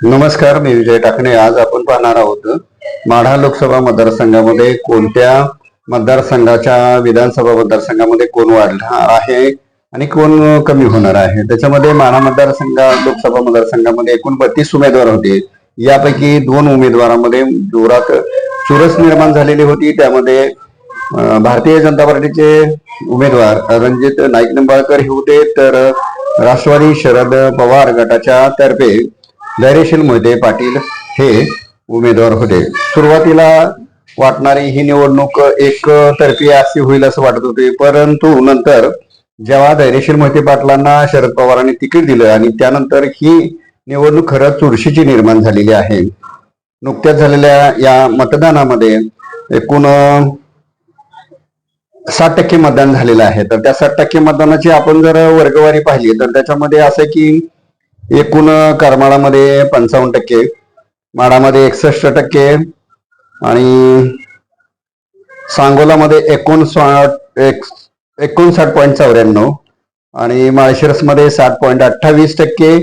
नमस्कार मी विजय टाकणे. आज आपण पाहणार आहोत माढा लोकसभा मतदारसंघामध्ये कोणत्या मतदारसंघाच्या विधानसभा मतदारसंघामध्ये कोण वाढला आहे आणि कोण कमी होणार आहे? त्याच्यामध्ये माढा मतदारसंघ लोकसभा मतदारसंघामध्ये एकूण बत्तीस उमेदवार होते. यापैकी दोन उमेदवारांमध्ये जोरात चुरस निर्माण झालेली होती. त्यामध्ये भारतीय जनता पार्टीचे उमेदवार रणजित नाईक निंबाळकर हे होते. तर राष्ट्रवादी शरद पवार गटाच्या तर्फे धैर्यशील मोहिते पाटील हे उमेदवार होते. सुरुवातीला वाटणारी ही निवडणूक एक तर्फी अशी होईल असं वाटत होते परंतु नंतर जेव्हा धैर्यशील मोहिते पाटलांना शरद पवारांनी तिकीट दिलं आणि त्यानंतर ही निवडणूक खरंच चुरशीची निर्माण झालेली आहे. नुकत्याच झालेल्या या मतदानामध्ये एकूण साठ टक्के मतदान झालेलं आहे. तर त्या साठ टक्के मतदानाची आपण जर वर्गवारी पाहिली तर त्याच्यामध्ये असं आहे की एकूण करमाळामध्ये पंचावन्न टक्के माडामध्ये एकसष्ट टक्के आणि सांगोलामध्ये एकोणसाठ एक एकोणसाठ पॉईंट चौऱ्याण्णव आणि माळशिरसमध्ये साठ पॉईंट अठ्ठावीस टक्के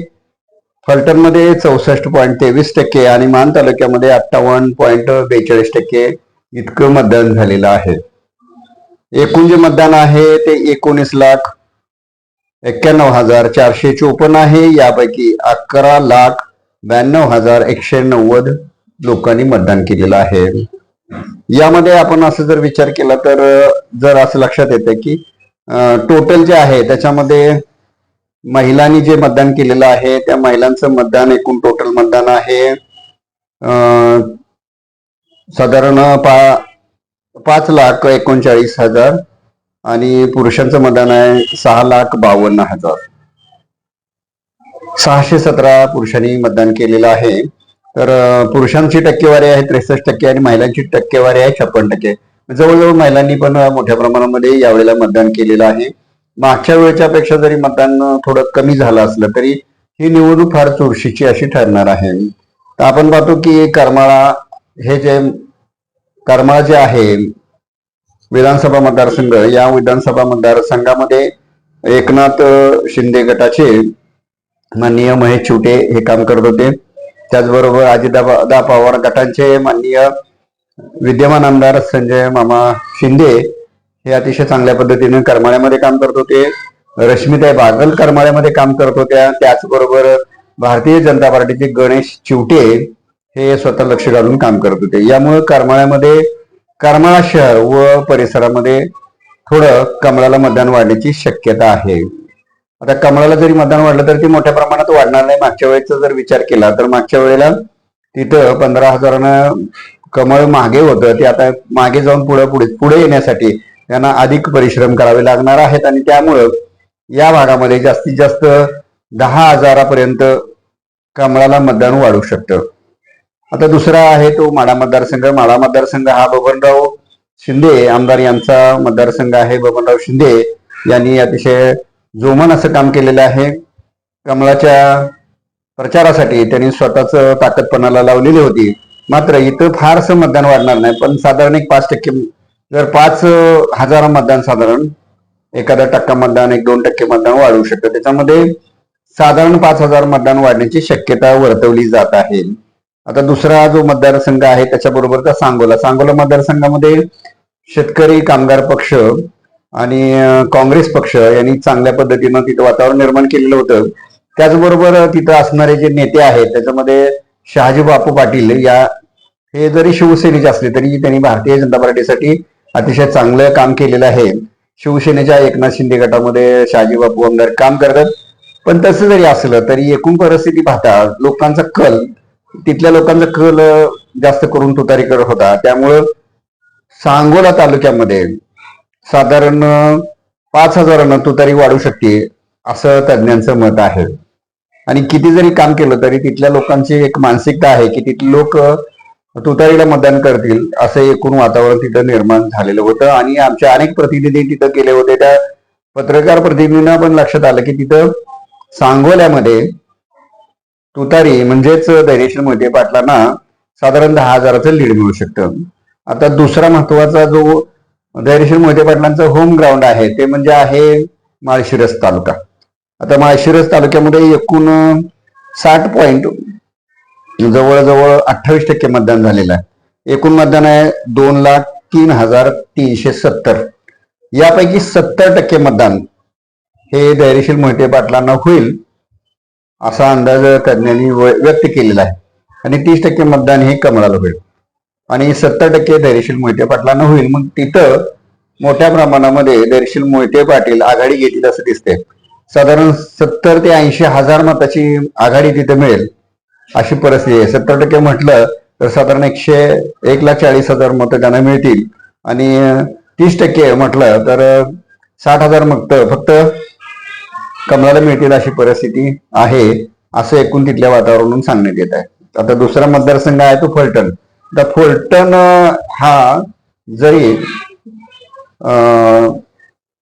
फलटणमध्ये चौसष्ट पॉईंट तेवीस टक्के आणि मान तालुक्यामध्ये अठ्ठावन्न पॉईंट बेचाळीस टक्के इतकं मतदान झालेलं आहे. एकूण जे मतदान आहे ते एकोणीस लाख एक्क्याण्णव हजार चारशे चोपन्न आहे. यापैकी अकरा लाख ब्याण्णव हजार एकशे नव्वद लोकांनी मतदान केलेलं आहे. यामध्ये आपण असं जर विचार केला तर जर असं लक्षात येतं की टोटल जे आहे त्याच्यामध्ये महिलांनी जे मतदान केलेलं आहे त्या महिलांचं मतदान एकूण टोटल मतदान आहे. साधारण पा पाच लाख एकोणचाळीस हजार आणि पुरुषांचं मतदान आहे सहा लाख बावन्न हजार. सहाशे सतरा पुरुषांनी मतदान केलेलं आहे. तर पुरुषांची टक्केवारी आहे त्रेसष्ट टक्के आणि महिलांची टक्केवारी आहे छप्पन टक्के. जवळजवळ महिलांनी पण मोठ्या प्रमाणामध्ये यावेळेला मतदान केलेलं आहे. मागच्या वेळेच्या पेक्षा जरी मतदान थोडं कमी झालं असलं तरी ही निवडणूक फार चुरशीची अशी ठरणार आहे. तर आपण पाहतो की करमाळा हे जे करमाळा जे आहे विधानसभा मतदारसंघ या विधानसभा मतदारसंघामध्ये एकनाथ शिंदे गटाचे माननीय महेश चिवटे हे काम करत होते. त्याचबरोबर अजितदा पवार गटांचे माननीय विद्यमान आमदार संजय मामा शिंदे हे अतिशय चांगल्या पद्धतीने करमाळ्यामध्ये काम करत होते. रश्मिताई बागल करमाळ्यामध्ये काम करत होत्या. त्याचबरोबर भारतीय जनता पार्टीचे गणेश चिवटे हे स्वतः लक्ष घालून काम करत होते. यामुळे करमाळ्यामध्ये करमाळा शहर व परिसरामध्ये थोडं कमळाला मतदान वाढण्याची शक्यता आहे. आता कमळाला जरी मतदान वाढलं तर ती मोठ्या प्रमाणात वाढणार नाही. मागच्या वेळेचा जर विचार केला तर मागच्या वेळेला तिथं पंधरा हजारानं कमळ मागे होतं. ते आता मागे जाऊन पुढे पुढे पुढे येण्यासाठी त्यांना अधिक परिश्रम करावे लागणार आहेत आणि त्यामुळं या भागामध्ये जास्तीत जास्त दहा हजारापर्यंत कमळाला मतदान वाढू शकतं. आता दुसरा आहे तो माडा मतदारसंघ. माडा मतदारसंघ हा बबनराव शिंदे आमदार यांचा मतदारसंघ आहे. बबनराव शिंदे यांनी अतिशय जोमन असं काम केलेलं आहे. कमळाच्या प्रचारासाठी त्यांनी स्वतःच ताकदपणाला लावलेली होती. मात्र इथं फारसं मतदान वाढणार नाही. पण साधारण एक पाच टक्के जर पाच हजार मतदान साधारण एखादा टक्का मतदान एक दोन टक्के मतदान वाढवू शकतं. त्याच्यामध्ये साधारण पाच हजार मतदान वाढण्याची शक्यता वर्तवली जात आहे. आता दुसरा जो मतदारसंघ आहे त्याच्याबरोबरचा सांगोला. सांगोला मतदारसंघामध्ये शेतकरी कामगार पक्ष आणि काँग्रेस पक्ष यांनी चांगल्या पद्धतीनं तिथं वातावरण निर्माण केलेलं होतं. त्याचबरोबर तिथं असणारे जे नेते आहेत त्याच्यामध्ये शहाजी बापू पाटील या हे जरी शिवसेनेचे असले तरी त्यांनी भारतीय जनता पार्टीसाठी अतिशय चांगलं काम केलेलं आहे. शिवसेनेच्या एकनाथ शिंदे गटामध्ये शहाजी बापू आमदार काम करतात. पण तसं जरी असलं तरी एकूण परिस्थिती पाहता लोकांचा कल तिथल्या लोकांचा कल जास्त करून तुतारीकडे होता. त्यामुळं सांगोला तालुक्यामध्ये साधारण पाच हजारांना तुतारी वाढू शकते असं तज्ज्ञांचं मत आहे. आणि किती जरी काम केलं तरी तिथल्या लोकांची एक मानसिकता आहे की तिथले लोक तुतारीला मतदान करतील असं एकूण वातावरण तिथं निर्माण झालेलं होतं. आणि आमच्या अनेक प्रतिनिधी तिथं गेले होते. त्या पत्रकार प्रतिनिधींना पण लक्षात आलं की तिथं सांगोल्यामध्ये तुतारी म्हणजेच धैर्यशील मोहिते पाटलांना साधारण दहा हजाराचं लीड मिळू शकतं. आता दुसरा महत्त्वाचा जो धैर्यशील मोहिते पाटलांचं होम ग्राउंड आहे ते म्हणजे आहे माळशिरस तालुका. आता माळशिरस तालुक्यामध्ये एकूण साठ पॉईंट जवळजवळ अठ्ठावीस टक्के मतदान झालेलं आहे. एकूण मतदान आहे दोन लाख तीन हजार तीनशे सत्तर. यापैकी सत्तर टक्के मतदान हे धैर्यशील मोहिते पाटलांना होईल. असा अंदाज तज्ज्ञांनी व्यक्त केलेला आहे. आणि तीस टक्के मतदान हे कमळाला होईल. आणि सत्तर टक्के धैर्यशील मोहिते पाटलांना होईल. मग तिथं मोठ्या प्रमाणामध्ये धैर्यशील मोहिते पाटील आघाडी घेतील असं दिसते साधारण सत्तर ते ऐंशी हजार मताची आघाडी तिथे मिळेल अशी परिस्थिती आहे. सत्तर टक्के म्हटलं तर साधारण एकशे एक लाख चाळीस हजार मतं त्यांना मिळतील. आणि तीस टक्के म्हटलं तर साठ हजार मत फक्त कमलाला मिळतील अशी परिस्थिती आहे असं एकूण तिथल्या वातावरणातून सांगण्यात येत आहे. आता दुसरा मतदारसंघ आहे तो फलटण. तर फलटण हा जरी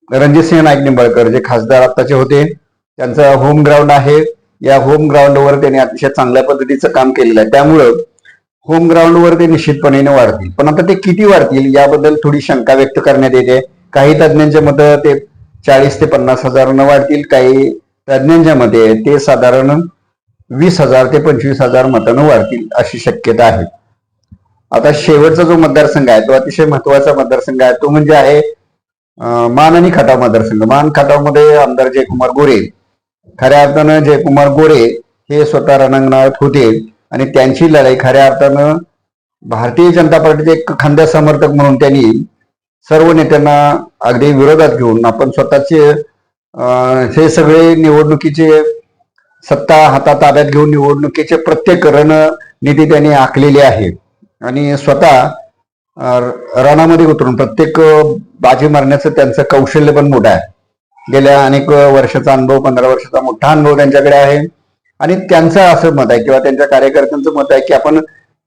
रणजितसिंह नाईक निंबाळकर जे खासदार आत्ताचे होते त्यांचं होम ग्राउंड आहे. या होम ग्राउंडवर त्यांनी अतिशय चांगल्या पद्धतीचं काम केलेलं आहे. त्यामुळं होम ग्राउंडवर ते निश्चितपणे वाढतील. पण आता ते किती वाढतील याबद्दल थोडी शंका व्यक्त करण्यात येते. काही तज्ज्ञांच्या मतं ते चाळीस ते पन्नास हजारांना वाढतील. काही तज्ज्ञांच्या मते ते साधारण वीस हजार ते पंचवीस हजार मतानं वाढतील अशी शक्यता आहे. आता शेवटचा जो मतदारसंघ आहे तो अतिशय महत्त्वाचा मतदारसंघ आहे. तो म्हणजे आहे मान आणि खटाव मतदारसंघ. मान खटावमध्ये आमदार जयकुमार गोरे. खऱ्या अर्थानं जयकुमार गोरे हे स्वतः रणांगणात होते आणि त्यांची लढाई खऱ्या अर्थानं भारतीय जनता पार्टीचे एक खांद्या समर्थक म्हणून त्यांनी सर्व नेत्यांना अगदी विरोधात घेऊन आपण स्वतःचे हे सगळे निवडणुकीचे सत्ता हातात ताब्यात घेऊन निवडणुकीचे प्रत्येक रणनीती त्यांनी आखलेली आहे आणि स्वतः रणामध्ये उतरून प्रत्येक बाजी मारण्याचं त्यांचं कौशल्य पण मोठं आहे. गेल्या अनेक वर्षाचा अनुभव पंधरा वर्षाचा मोठा अनुभव त्यांच्याकडे आहे. आणि त्यांचं असं मत आहे किंवा त्यांच्या कार्यकर्त्यांचं मत आहे की आपण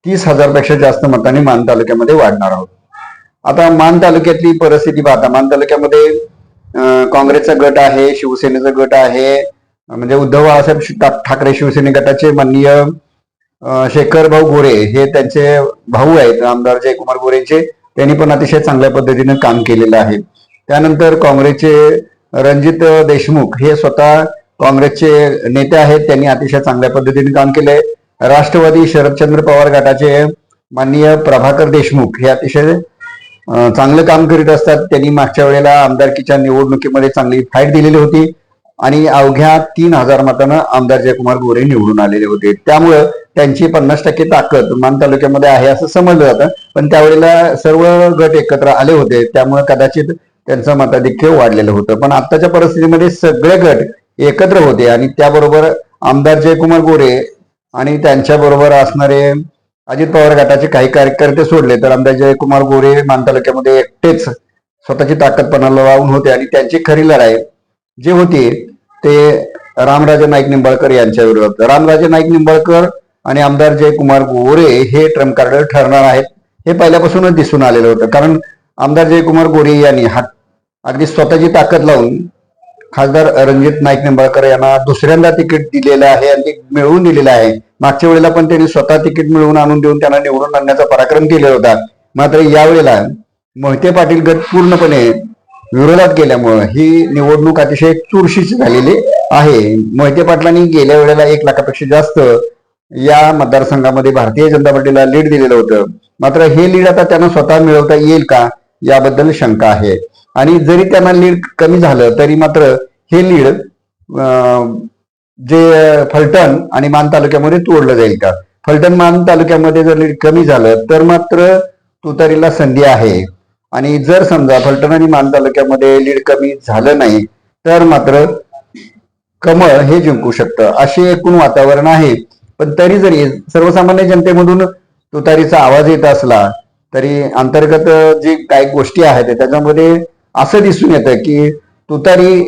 तीस हजारपेक्षा जास्त मतांनी मान तालुक्यामध्ये वाढणार आहोत. आता मान तालुक्यातली परिस्थिती पाहता. मान तालुक्यामध्ये काँग्रेसचा गट आहे शिवसेनेचा गट आहे म्हणजे उद्धव बाळासाहेब ठाकरे शिवसेने गटाचे माननीय शेखर भाऊ गोरे हे त्यांचे भाऊ आहेत. आमदार जयकुमार गोरेंचे. त्यांनी पण अतिशय चांगल्या पद्धतीने काम केलेलं आहे. त्यानंतर काँग्रेसचे रणजित देशमुख हे स्वतः काँग्रेसचे नेते आहेत. त्यांनी अतिशय चांगल्या पद्धतीने काम केलंय. राष्ट्रवादी शरदचंद्र पवार गटाचे माननीय प्रभाकर देशमुख हे अतिशय चांगलं काम करीत असतात. त्यांनी मागच्या वेळेला आमदारकीच्या निवडणुकीमध्ये चांगली फाईट दिलेली होती आणि अवघ्या तीन हजार मतानं आमदार जयकुमार गोरे निवडून आलेले होते. त्यामुळं त्यांची पन्नास टक्के ताकद मान तालुक्यामध्ये आहे असं समजलं जातं. पण त्यावेळेला सर्व गट एकत्र आले होते. त्यामुळे कदाचित त्यांचं मताधिक्य वाढलेलं होतं. पण आत्ताच्या परिस्थितीमध्ये सगळे गट एकत्र होते आणि त्याबरोबर आमदार जयकुमार गोरे आणि त्यांच्या बरोबर असणारे अजित पवार गटाचे काही कार्यकर्ते सोडले तर आमदार जयकुमार गोरे मान तालुक्यामध्ये एकटेच स्वतःची ताकद पणाला लावून होते आणि त्यांची खरी लढाई जे होती ते रामराजे नाईक निंबाळकर यांच्या विरोधात. रामराजे नाईक निंबाळकर आणि आमदार जयकुमार गोरे हे ट्रम्प कार्ड ठरणार आहेत हे पहिल्यापासूनच दिसून आलेलं होतं. कारण आमदार जयकुमार गोरे यांनी हा अगदी स्वतःची ताकद लावून खासदार रणजित नाईक निंबाळकर यांना दुसऱ्यांदा तिकीट दिलेलं आहे आणि मिळवून दिलेलं आहे. मागच्या वेळेला पण त्यांनी स्वतः तिकीट मिळवून आणून देऊन त्यांना निवडून आणण्याचा पराक्रम केलेला होता. मात्र यावेळेला मोहिते पाटील गट पूर्णपणे विरोधात गेल्यामुळं ही निवडणूक अतिशय चुरशीची झालेली आहे. मोहिते पाटलांनी गेल्या वेळेला एक लाखापेक्षा जास्त या मतदारसंघामध्ये भारतीय जनता पार्टीला लीड दिलेलं होतं. मात्र हे लीड आता त्यांना स्वतः मिळवता येईल का याबद्दल शंका आहे. आणि जरी त्यांना लीड कमी झालं तरी मात्र हे लीड जे फलटण आणि मान तालुक्यामध्ये तोडलं जाईल का? फलटण मान तालुक्यामध्ये जर लीड कमी झालं तर मात्र तुतारीला संधी आहे. आणि जर समजा फलटण आणि मान तालुक्यामध्ये लीड कमी झालं नाही तर मात्र कमळ हे जिंकू शकतं. असे एकूण वातावरण आहे. पण तरी जरी सर्वसामान्य जनतेमधून तुतारीचा आवाज येत असला तरी अंतर्गत जी काही गोष्टी आहेत त्याच्यामध्ये असं दिसून येतं की तुतारी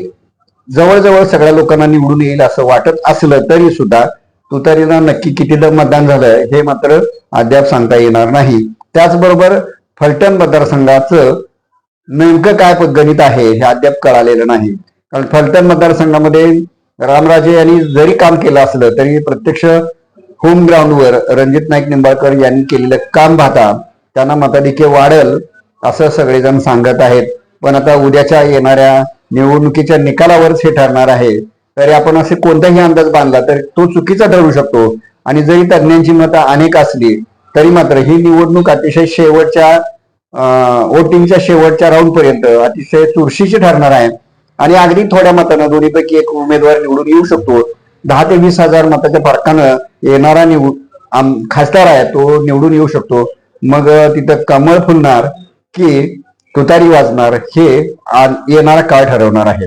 जवळजवळ सगळ्या लोकांना निवडून येईल असं वाटत असलं तरी सुद्धा तुतारीला नक्की कितीदा मतदान झालं हे मात्र अद्याप सांगता येणार नाही. त्याचबरोबर फलटण मतदारसंघाचं नेमकं काय गणित आहे हे अद्याप कळालेलं नाही. कारण फलटण मतदारसंघामध्ये रामराजे यांनी जरी काम केलं असलं तरी प्रत्यक्ष होम ग्राउंडवर रणजित नाईक निंबाळकर यांनी केलेलं काम पाहता त्यांना मताधिक्य वाढेल असं सगळेजण सांगत आहेत. पण आता उद्याच्या येणाऱ्या निवडणुकीच्या निकालावरच हे ठरणार आहे. तरी आपण असे कोणताही अंदाज बांधला तर तो चुकीचा ठरू शकतो. आणि जरी तज्ज्ञांची मतं अनेक असली तरी मात्र ही निवडणूक अतिशय शेवटच्या वोटिंगच्या शेवटच्या राऊंड पर्यंत अतिशय चुरशीची ठरणार आहे. आणि अगदी थोड्या मतानं दोन्हीपैकी एक उमेदवार निवडून येऊ शकतो. दहा ते वीस हजार मताच्या फरकानं येणारा निवड खासदार आहे तो निवडून येऊ शकतो. मग तिथं कमळ फुलणार की तुतारी वाजणार हे येणारा काळ ठरवणार आहे.